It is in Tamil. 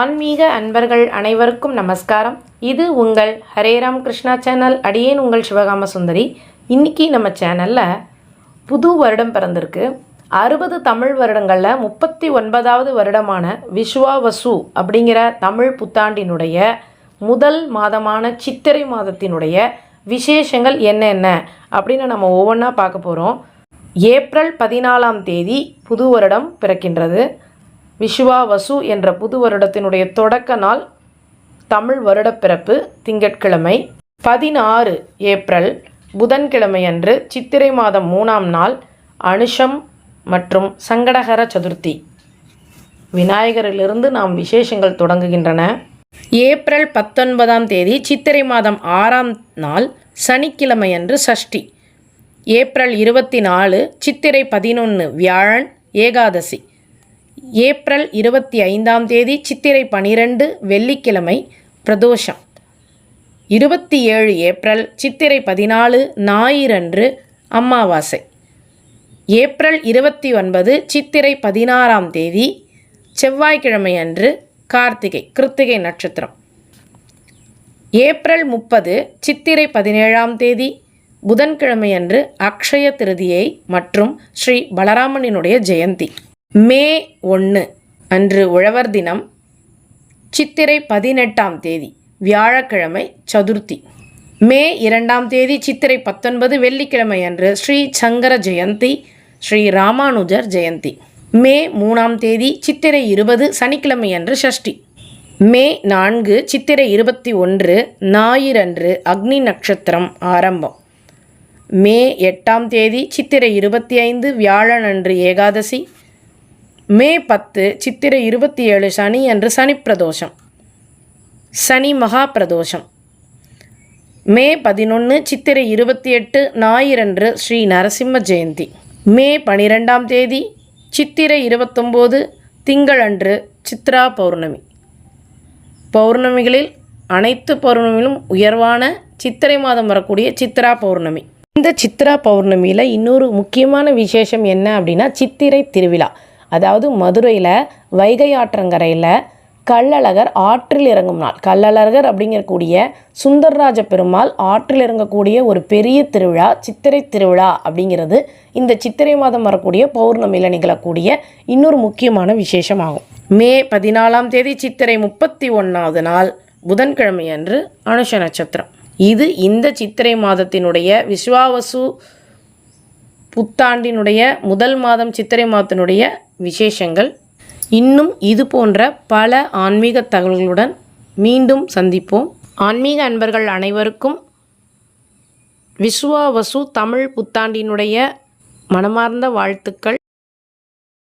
ஆன்மீக அன்பர்கள் அனைவருக்கும் நமஸ்காரம். இது உங்கள் ஹரேராம் கிருஷ்ணா சேனல் அடியேன் உங்கள் சிவகாம சுந்தரி. இன்றைக்கி நம்ம சேனலில் புது வருடம் பிறந்திருக்கு. அறுபது தமிழ் வருடங்களில் முப்பத்தி ஒன்பதாவது வருடமான விஸ்வாவசு அப்படிங்கிற தமிழ் புத்தாண்டினுடைய முதல் மாதமான சித்திரை மாதத்தினுடைய விசேஷங்கள் என்னென்ன அப்படின்னு நம்ம ஒவ்வொன்றா பார்க்க போகிறோம் ஏப்ரல் பதினாலாம் தேதி புது வருடம் பிறக்கின்றது. விஸ்வாவசு என்ற புது வருடத்தினுடைய தொடக்க நாள் தமிழ் வருடப்பிறப்பு திங்கட்கிழமை பதினாறு ஏப்ரல் புதன்கிழமை அன்று சித்திரை மாதம் மூணாம் நாள் அனுஷம் மற்றும் சங்கடகர சதுர்த்தி. விநாயகரிலிருந்து நாம் விசேஷங்கள் தொடங்குகின்றன. ஏப்ரல் பத்தொன்பதாம் தேதி சித்திரை மாதம் ஆறாம் நாள் சனிக்கிழமை அன்று சஷ்டி. ஏப்ரல் இருபத்தி நாலு சித்திரை பதினொன்று வியாழன் ஏகாதசி. ஏப்ரல் இருபத்தி ஐந்தாம் தேதி சித்திரை பனிரெண்டு வெள்ளிக்கிழமை பிரதோஷம். இருபத்தி ஏழு ஏப்ரல் சித்திரை பதினாலு ஞாயிறன்று அமாவாசை. ஏப்ரல் இருபத்தி ஒன்பது சித்திரை பதினாறாம் தேதி செவ்வாய்க்கிழமை அன்று கார்த்திகை கிருத்திகை நட்சத்திரம். ஏப்ரல் முப்பது சித்திரை பதினேழாம் தேதி புதன்கிழமை அன்று அக்ஷய திருதியை மற்றும் ஸ்ரீ பலராமனினுடைய ஜெயந்தி. மே ஒன்று அன்று உழவர் தினம் சித்திரை பதினெட்டாம் தேதி வியாழக்கிழமை சதுர்த்தி. மே இரண்டாம் தேதி சித்திரை பத்தொன்பது வெள்ளிக்கிழமை அன்று ஸ்ரீ சங்கர ஜெயந்தி ஸ்ரீ ராமானுஜர் ஜெயந்தி. மே மூணாம் தேதி சித்திரை இருபது சனிக்கிழமை அன்று ஷஷ்டி. மே நான்கு சித்திரை இருபத்தி ஒன்று ஞாயிறன்று அக்னி நட்சத்திரம் ஆரம்பம். மே எட்டாம் தேதி சித்திரை இருபத்தி ஐந்து வியாழன் அன்று ஏகாதசி. மே பத்து சித்திரை இருபத்தி ஏழு சனி அன்று சனி பிரதோஷம் சனி மகா பிரதோஷம் மே பதினொன்று சித்திரை இருபத்தி எட்டு ஞாயிறன்று ஸ்ரீ நரசிம்ம ஜெயந்தி. மே பனிரெண்டாம் தேதி சித்திரை இருபத்தொம்போது திங்களன்று சித்ரா பௌர்ணமி. பௌர்ணமிகளில் அனைத்து பௌர்ணமியிலும் உயர்வான சித்திரை மாதம் வரக்கூடிய சித்ரா பௌர்ணமி. இந்த சித்ரா பௌர்ணமியில் இன்னொரு முக்கியமான விசேஷம் என்ன அப்படின்னா சித்திரை திருவிழா. அதாவது மதுரையில் வைகை ஆற்றங்கரையில் கள்ளழகர் ஆற்றில் இறங்கும் நாள். கள்ளழகர் அப்படிங்கக்கூடிய சுந்தரராஜ பெருமாள் ஆற்றில் இறங்கக்கூடிய ஒரு பெரிய திருவிழா சித்திரை திருவிழா அப்படிங்கிறது இந்த சித்திரை மாதம் வரக்கூடிய பௌர்ணமியில் நிகழக்கூடிய இன்னொரு முக்கியமான விசேஷமாகும். மே பதினாலாம் தேதி சித்திரை முப்பத்தி ஒன்றாவது நாள் புதன்கிழமை அன்று அனுஷ நட்சத்திரம். இது இந்த சித்திரை மாதத்தினுடைய விஸ்வாவசு புத்தாண்டினுடைய முதல் மாதம் சித்திரை மாதத்தினுடைய விசேஷங்கள். இன்னும் இது போன்ற பல ஆன்மீக தகவல்களுடன் மீண்டும் சந்திப்போம். ஆன்மீக அன்பர்கள் அனைவருக்கும் விஸ்வாவசு தமிழ் புத்தாண்டினுடைய மனமார்ந்த வாழ்த்துக்கள்.